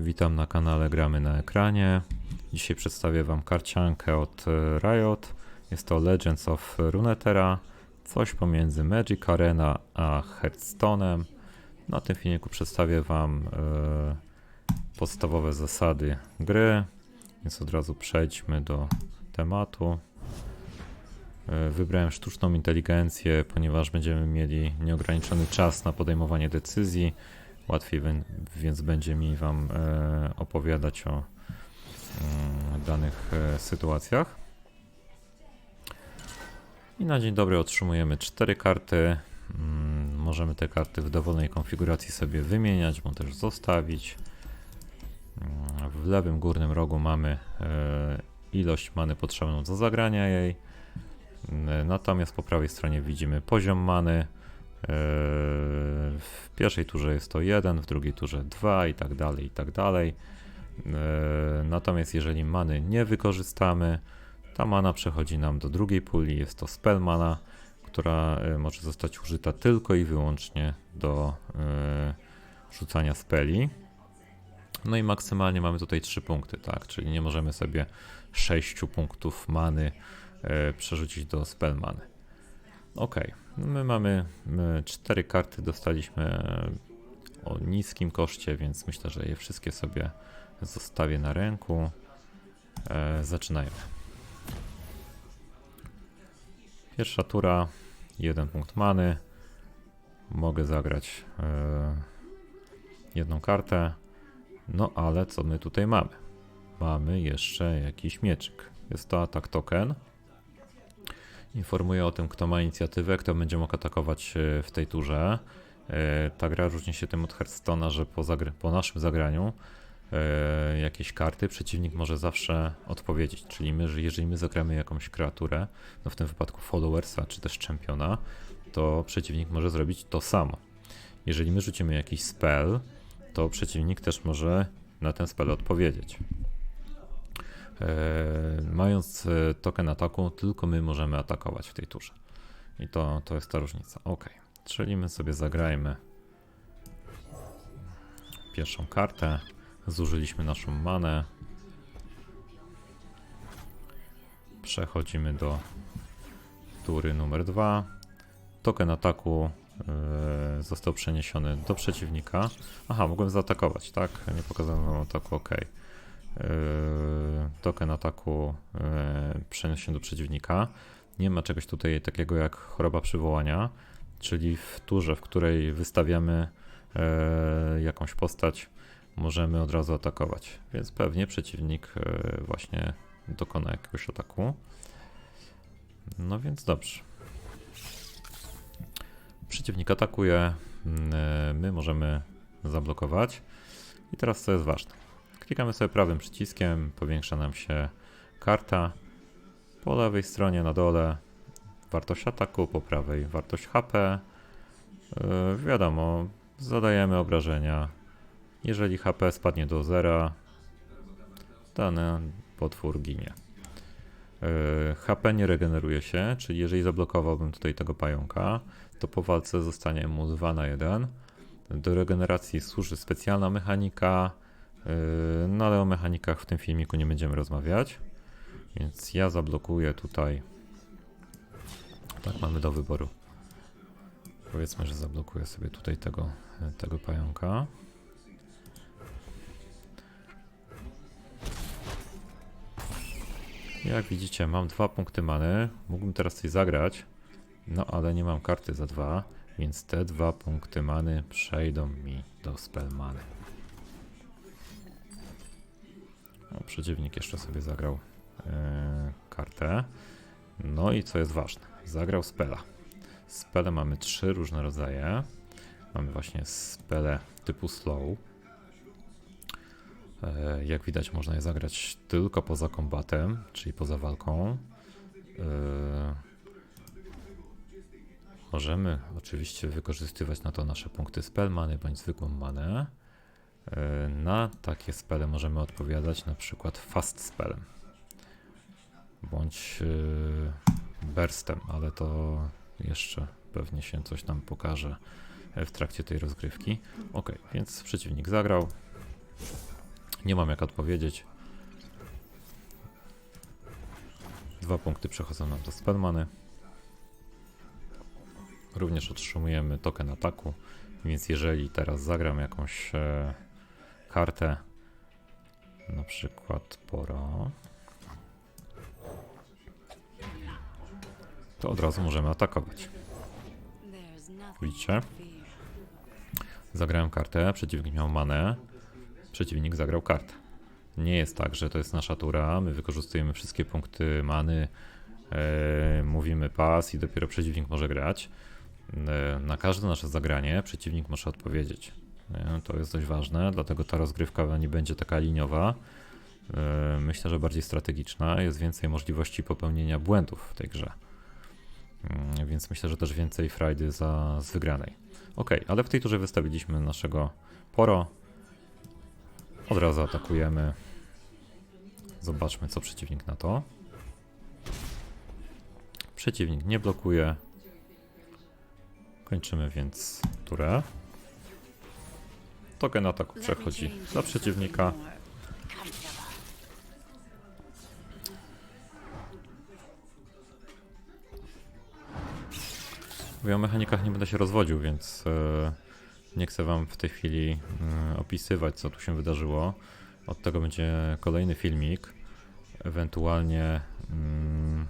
Witam na kanale Gramy na ekranie. Dzisiaj przedstawię Wam karciankę od e, Riot. Jest to Legends of Runeterra. Coś pomiędzy Magic Arena a Hearthstone'em. Na tym filmiku przedstawię Wam e, podstawowe zasady gry. Więc od razu przejdźmy do tematu. E, Wybrałem sztuczną inteligencję, ponieważ będziemy mieli nieograniczony czas na podejmowanie decyzji. Łatwiej więc będzie mi Wam e, opowiadać o mm, danych e, sytuacjach. I na dzień dobry otrzymujemy cztery karty. Mm, Możemy te karty w dowolnej konfiguracji sobie wymieniać, bądź też zostawić. Mm, W lewym górnym rogu mamy e, ilość many potrzebną do zagrania jej. Natomiast po prawej stronie widzimy poziom many. Eee, W pierwszej turze jest to 1, w drugiej turze 2 i tak dalej, i tak dalej. Eee, Natomiast jeżeli many nie wykorzystamy, ta mana przechodzi nam do drugiej puli. Jest to spell mana, która e, może zostać użyta tylko i wyłącznie do e, rzucania speli. No i maksymalnie mamy tutaj 3 punkty, tak? Czyli nie możemy sobie 6 punktów many e, przerzucić do spell many. Ok, my mamy my cztery karty, dostaliśmy o niskim koszcie, więc myślę, że je wszystkie sobie zostawię na ręku. E, zaczynajmy. Pierwsza tura, jeden punkt many. Mogę zagrać e, jedną kartę. No ale co my tutaj mamy? Mamy jeszcze jakiś mieczyk. Jest to atak token. Informuje o tym, kto ma inicjatywę, kto będzie mógł atakować e, w tej turze. E, Ta gra różni się tym od Hearthstone'a, że po, po naszym zagraniu e, jakieś karty przeciwnik może zawsze odpowiedzieć. Czyli my, że jeżeli my zagramy jakąś kreaturę, no w tym wypadku followersa czy też czempiona, to przeciwnik może zrobić to samo. Jeżeli my rzucimy jakiś spell, to przeciwnik też może na ten spell odpowiedzieć. E, mając e, token ataku, tylko my możemy atakować w tej turze. I to, to jest ta różnica. Ok, czyli my sobie zagrajmy pierwszą kartę. Zużyliśmy naszą manę. Przechodzimy do tury numer 2. Token ataku e, został przeniesiony do przeciwnika. Aha, mogłem zaatakować, tak? Nie pokazano ataku, ok. Yy, token ataku yy, przeniesiony do przeciwnika. Nie ma czegoś tutaj takiego jak choroba przywołania, czyli w turze, w której wystawiamy yy, jakąś postać, możemy od razu atakować. Więc pewnie przeciwnik yy, właśnie dokona jakiegoś ataku. No więc dobrze. Przeciwnik atakuje, my możemy zablokować. I teraz co jest ważne. Klikamy sobie prawym przyciskiem, powiększa nam się karta. Po lewej stronie na dole wartość ataku, po prawej wartość HP. Yy, wiadomo, zadajemy obrażenia. Jeżeli HP spadnie do zera, dany potwór ginie. Yy, HP nie regeneruje się, czyli jeżeli zablokowałbym tutaj tego pająka, to po walce zostanie mu 2 na 1. Do regeneracji służy specjalna mechanika, No ale o mechanikach w tym filmiku nie będziemy rozmawiać. Więc ja zablokuję tutaj. Tak, mamy do wyboru. Powiedzmy, że zablokuję sobie tutaj tego, tego pająka. Jak widzicie, mam dwa punkty many. Mógłbym teraz coś zagrać, no ale nie mam karty za dwa, więc te dwa punkty many przejdą mi do spell many. O, przeciwnik jeszcze sobie zagrał e, kartę. No i co jest ważne, zagrał spela. Spele mamy trzy różne rodzaje. Mamy właśnie spele typu slow. E, jak widać, można je zagrać tylko poza kombatem, czyli poza walką. E, możemy oczywiście wykorzystywać na to nasze punkty spell many bądź zwykłą manę. E, Na takie spele możemy odpowiadać na przykład fast spellem bądź e, burstem, ale to jeszcze pewnie się coś nam pokaże e, w trakcie tej rozgrywki. Ok, więc przeciwnik zagrał. Nie mam jak odpowiedzieć. Dwa punkty przechodzą nam do spellmany. Również otrzymujemy token ataku, więc jeżeli teraz zagram jakąś kartę, na przykład poro, to od razu możemy atakować. Widzicie? Zagrałem kartę, przeciwnik miał manę, przeciwnik zagrał kartę. Nie jest tak, że to jest nasza tura, my wykorzystujemy wszystkie punkty many, e, mówimy pas i dopiero przeciwnik może grać. E, na każde nasze zagranie przeciwnik może odpowiedzieć. To jest dość ważne, dlatego ta rozgrywka nie będzie taka liniowa. E, myślę, że bardziej strategiczna, jest więcej możliwości popełnienia błędów w tej grze. Mm, Więc myślę, że też więcej frajdy za, z wygranej. Ok, ale w tej turze wystawiliśmy naszego poro. Od razu atakujemy. Zobaczmy, co przeciwnik na to. Przeciwnik nie blokuje. Kończymy więc turę. Token ataku przechodzi dla przeciwnika. Mówię o mechanikach nie będę się rozwodził, więc e, nie chcę wam w tej chwili e, opisywać, co tu się wydarzyło. Od tego będzie kolejny filmik, ewentualnie mm,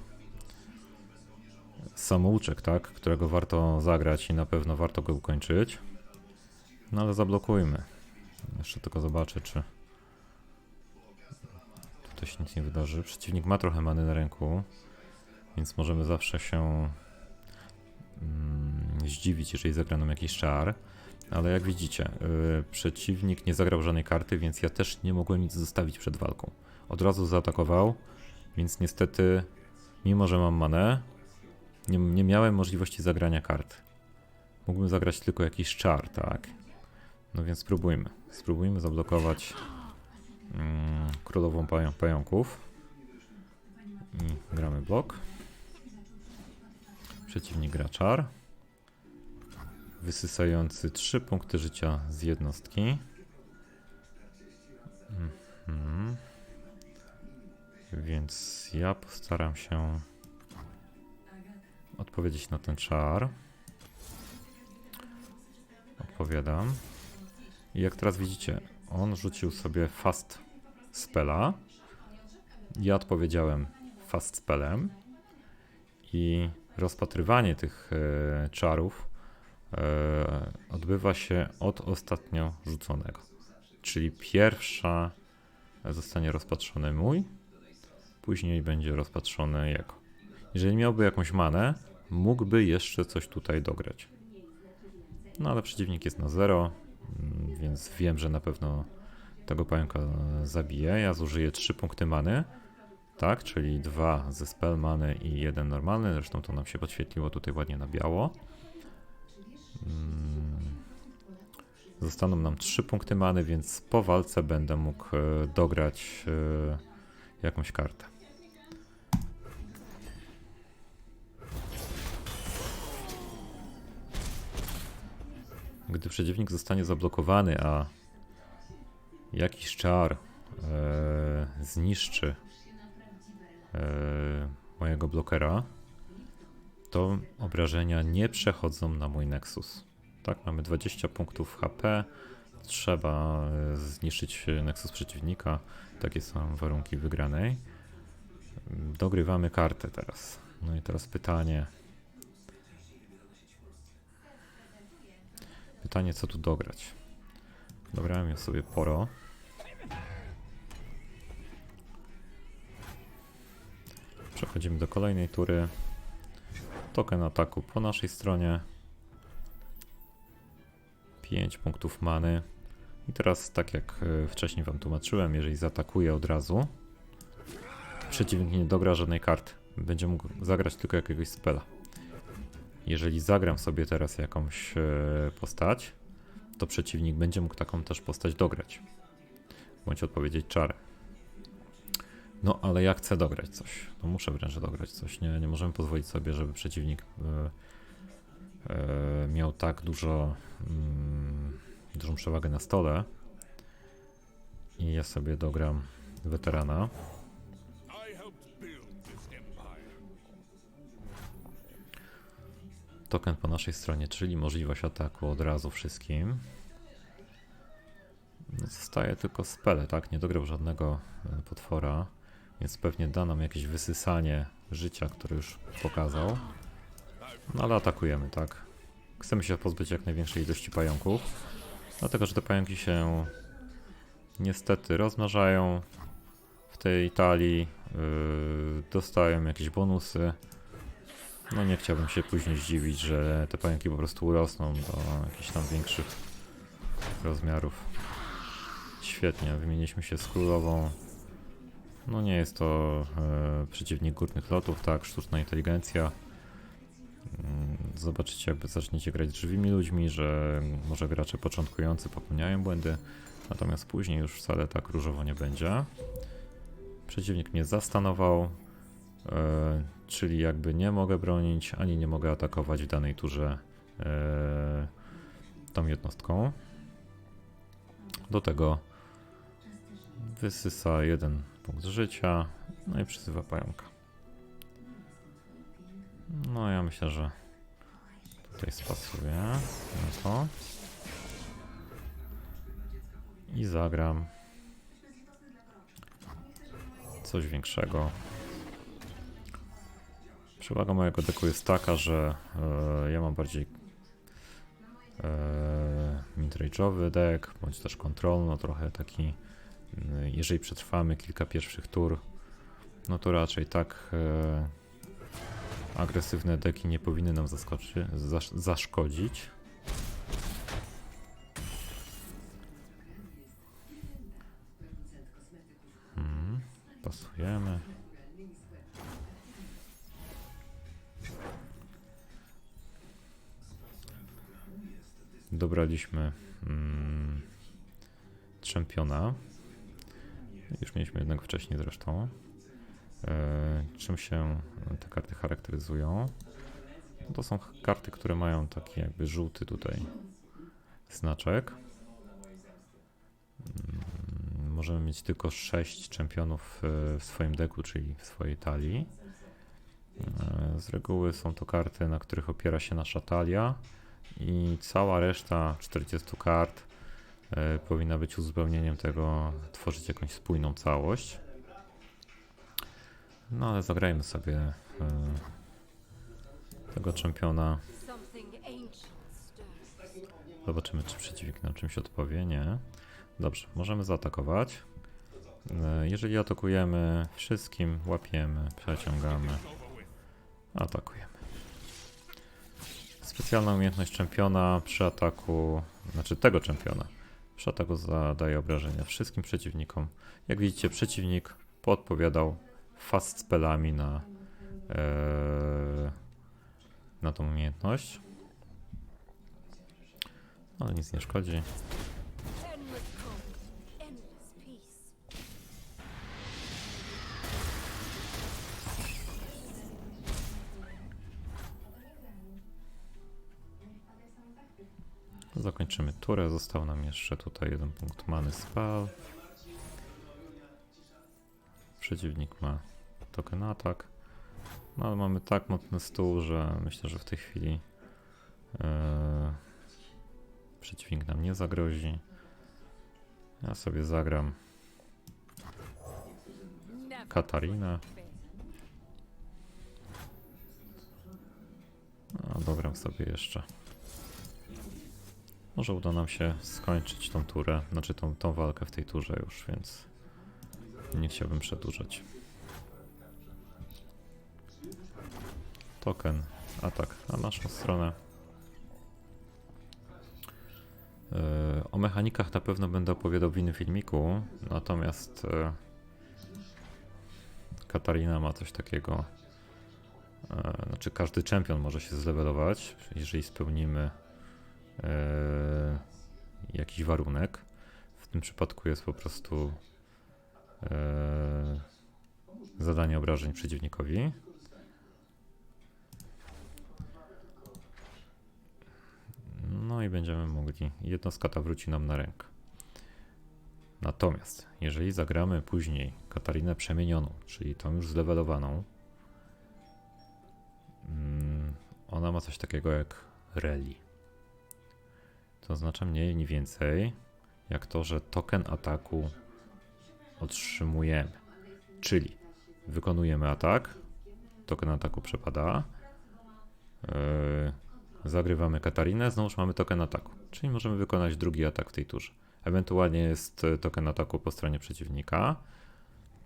samouczek, tak, którego warto zagrać i na pewno warto go ukończyć. No ale zablokujmy. Jeszcze tylko zobaczę, czy tutaj się nic nie wydarzy. Przeciwnik ma trochę many na ręku, więc możemy zawsze się mm, zdziwić, jeżeli zagra nam jakiś czar. Ale jak widzicie, yy, przeciwnik nie zagrał żadnej karty, więc ja też nie mogłem nic zostawić przed walką. Od razu zaatakował, więc niestety, mimo że mam manę, nie, nie miałem możliwości zagrania kart. Mógłbym zagrać tylko jakiś czar, tak? No więc spróbujmy. Spróbujmy zablokować mm, królową pająk, pająków. I gramy blok. Przeciwnik gra czar. Wysysający 3 punkty życia z jednostki. Mhm. Więc ja postaram się odpowiedzieć na ten czar. Odpowiadam. I jak teraz widzicie, on rzucił sobie fast spella. Ja odpowiedziałem fast spellem. I rozpatrywanie tych e, czarów e, odbywa się od ostatnio rzuconego. Czyli pierwsza zostanie rozpatrzony mój, później będzie rozpatrzony jego. Jeżeli miałby jakąś manę, mógłby jeszcze coś tutaj dograć. No ale przeciwnik jest na zero, więc wiem, że na pewno tego pająka zabiję. Ja zużyję 3 punkty many, tak, czyli dwa ze spell many i jeden normalny. Zresztą to nam się podświetliło tutaj ładnie na biało. Mm. Zostaną nam 3 punkty many, więc po walce będę mógł e, dograć e, jakąś kartę. Gdy przeciwnik zostanie zablokowany, a jakiś czar e, zniszczy e, mojego blokera, to obrażenia nie przechodzą na mój Nexus. Tak, mamy 20 punktów HP. Trzeba e, zniszczyć Nexus przeciwnika. Takie są warunki wygranej. Dogrywamy kartę teraz. No i teraz pytanie. Pytanie, co tu dograć? Dobrałem ja sobie poro. Przechodzimy do kolejnej tury. Token ataku po naszej stronie. 5 punktów many. I teraz, tak jak e, wcześniej Wam tłumaczyłem, jeżeli zaatakuje od razu, przeciwnik nie dogra żadnej karty. Będzie mógł zagrać tylko jakiegoś spela. Jeżeli zagram sobie teraz jakąś e, postać, to przeciwnik będzie mógł taką też postać dograć. Bądź odpowiedzieć czarem. No, ale ja chcę dograć coś. No muszę wręcz dograć coś. Nie, nie możemy pozwolić sobie, żeby przeciwnik e, e, miał tak dużo, mm, dużą przewagę na stole. I Ja sobie dogram weterana. Token po naszej stronie, czyli możliwość ataku od razu wszystkim. Zostaje tylko spele, tak? Nie dograł żadnego e, potwora, więc pewnie da nam jakieś wysysanie życia, które już pokazał. No ale atakujemy, tak? Chcemy się pozbyć jak największej ilości pająków, dlatego że te pająki się niestety rozmnażają w tej talii, yy, dostają jakieś bonusy. No nie chciałbym się później zdziwić, że te pająki po prostu urosną do jakichś tam większych rozmiarów. Świetnie, wymieniliśmy się z królową. No nie jest to e, przeciwnik górnych lotów, tak, sztuczna inteligencja. Mm, Zobaczycie, jakby zaczniecie grać z żywymi ludźmi, że może gracze początkujący popełniają błędy, natomiast później już wcale tak różowo nie będzie. Przeciwnik mnie zastanował, czyli jakby nie mogę bronić, ani nie mogę atakować w danej turze e, tą jednostką. Do tego wysysa jeden punkt życia, no i przyzywa pająka. No ja myślę, że tutaj spasuję na to. I zagram coś większego. Przewaga mojego deku jest taka, że e, ja mam bardziej e, midrage'owy deck, bądź też kontrolny, no trochę taki, mm, jeżeli przetrwamy kilka pierwszych tur, no to raczej tak e, agresywne deki nie powinny nam zaskoczy, zasz, zaszkodzić. Hmm, pasujemy. Dobraliśmy mm, czempiona. Już mieliśmy jednego wcześniej zresztą. E, czym się te karty charakteryzują? No to są karty, które mają taki jakby żółty tutaj znaczek. Mm, Możemy mieć tylko 6 czempionów e, w swoim deku, czyli w swojej talii. E, Z reguły są to karty, na których opiera się nasza talia i cała reszta 40 kart e, powinna być uzupełnieniem tego, tworzyć jakąś spójną całość. No ale zagrajmy sobie e, tego czempiona. Zobaczymy, czy przeciwnik nam czymś odpowie. Nie. Dobrze, możemy zaatakować. E, Jeżeli atakujemy wszystkim, łapiemy, przeciągamy, atakujemy. Specjalna umiejętność czempiona przy ataku, znaczy tego czempiona, przy ataku zadaje obrażenia wszystkim przeciwnikom. Jak widzicie, przeciwnik podpowiadał fast spellami na, e, na tą umiejętność. Ale nic nie szkodzi. Zakończymy turę. Został nam jeszcze tutaj jeden punkt many spell. Przeciwnik ma token atak. No ale mamy tak mocny stół, że myślę, że w tej chwili e, przeciwnik nam nie zagrozi. Ja sobie zagram Katarinę. A dogram sobie jeszcze. Może uda nam się skończyć tą turę, znaczy tą, tą walkę w tej turze już, więc nie chciałbym przedłużać. Token, atak na naszą stronę. Yy, O mechanikach na pewno będę opowiadał w innym filmiku, natomiast yy, Katarina ma coś takiego, E, Znaczy każdy czempion może się zlevelować, jeżeli spełnimy e, jakiś warunek. W tym przypadku jest po prostu e, zadanie obrażeń przeciwnikowi. No i będziemy mogli. Jednostka ta wróci nam na rękę. Natomiast jeżeli zagramy później Katarinę przemienioną, czyli tą już zlevelowaną, mm, ona ma coś takiego jak rally. To oznacza mniej ni więcej jak to, że token ataku otrzymujemy. Czyli wykonujemy atak, token ataku przepada, yy, zagrywamy Katarinę, znowuż mamy token ataku. Czyli możemy wykonać drugi atak w tej turze. Ewentualnie jest e, token ataku po stronie przeciwnika.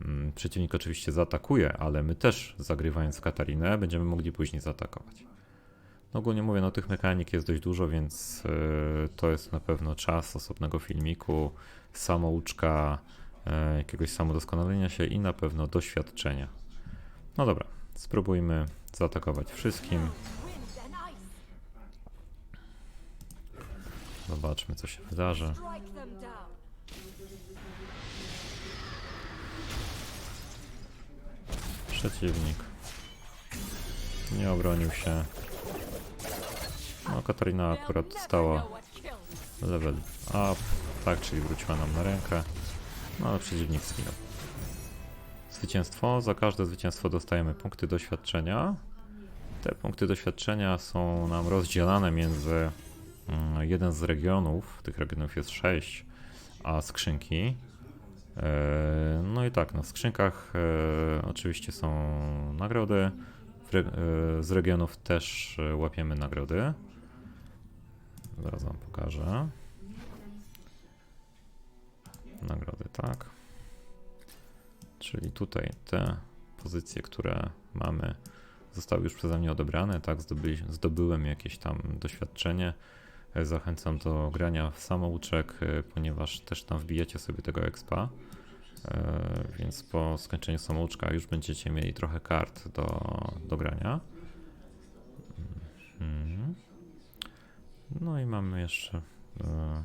Mm, Przeciwnik oczywiście zaatakuje, ale my też zagrywając Katarinę będziemy mogli później zaatakować. No ogólnie mówię, no tych mechanik jest dość dużo, więc e, to jest na pewno czas osobnego filmiku, samouczka, e, jakiegoś samodoskonalenia się i na pewno doświadczenia. No dobra, spróbujmy zaatakować wszystkim. Zobaczmy, co się wydarzy. Przeciwnik nie obronił się. No, Katarina akurat never stała know what kills. level up, tak, czyli wróciła nam na rękę. No ale przeciwnik zginął. Zwycięstwo. Za każde zwycięstwo dostajemy punkty doświadczenia. Te punkty doświadczenia są nam rozdzielane między mm, jeden z regionów, tych regionów jest 6, a skrzynki. E, No i tak, w skrzynkach e, oczywiście są nagrody. E, z regionów też łapiemy nagrody. Zaraz wam pokażę. Nagrody, tak. Czyli tutaj te pozycje, które mamy, zostały już przeze mnie odebrane. Tak, zdoby, zdobyłem jakieś tam doświadczenie. E, Zachęcam do grania w samouczek, e, ponieważ też tam wbijecie sobie tego expa. E, Więc po skończeniu samouczka już będziecie mieli trochę kart do, do grania. Mhm. No i mamy jeszcze. E,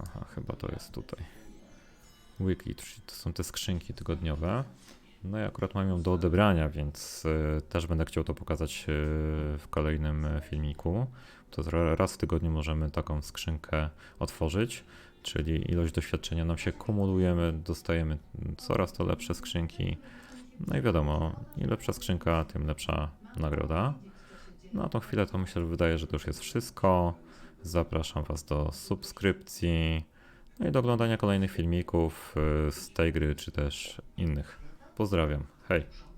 aha, chyba to jest tutaj. Weekly, to są te skrzynki tygodniowe. No i akurat mam ją do odebrania, więc e, też będę chciał to pokazać e, w kolejnym e, filmiku. To ra- raz w tygodniu możemy taką skrzynkę otworzyć, czyli ilość doświadczenia nam się kumulujemy, dostajemy coraz to lepsze skrzynki. No i wiadomo, im lepsza skrzynka, tym lepsza nagroda. Na tą chwilę to myślę, że wydaje, że to już jest wszystko. Zapraszam Was do subskrypcji, no i do oglądania kolejnych filmików y, z tej gry, czy też innych. Pozdrawiam. Hej!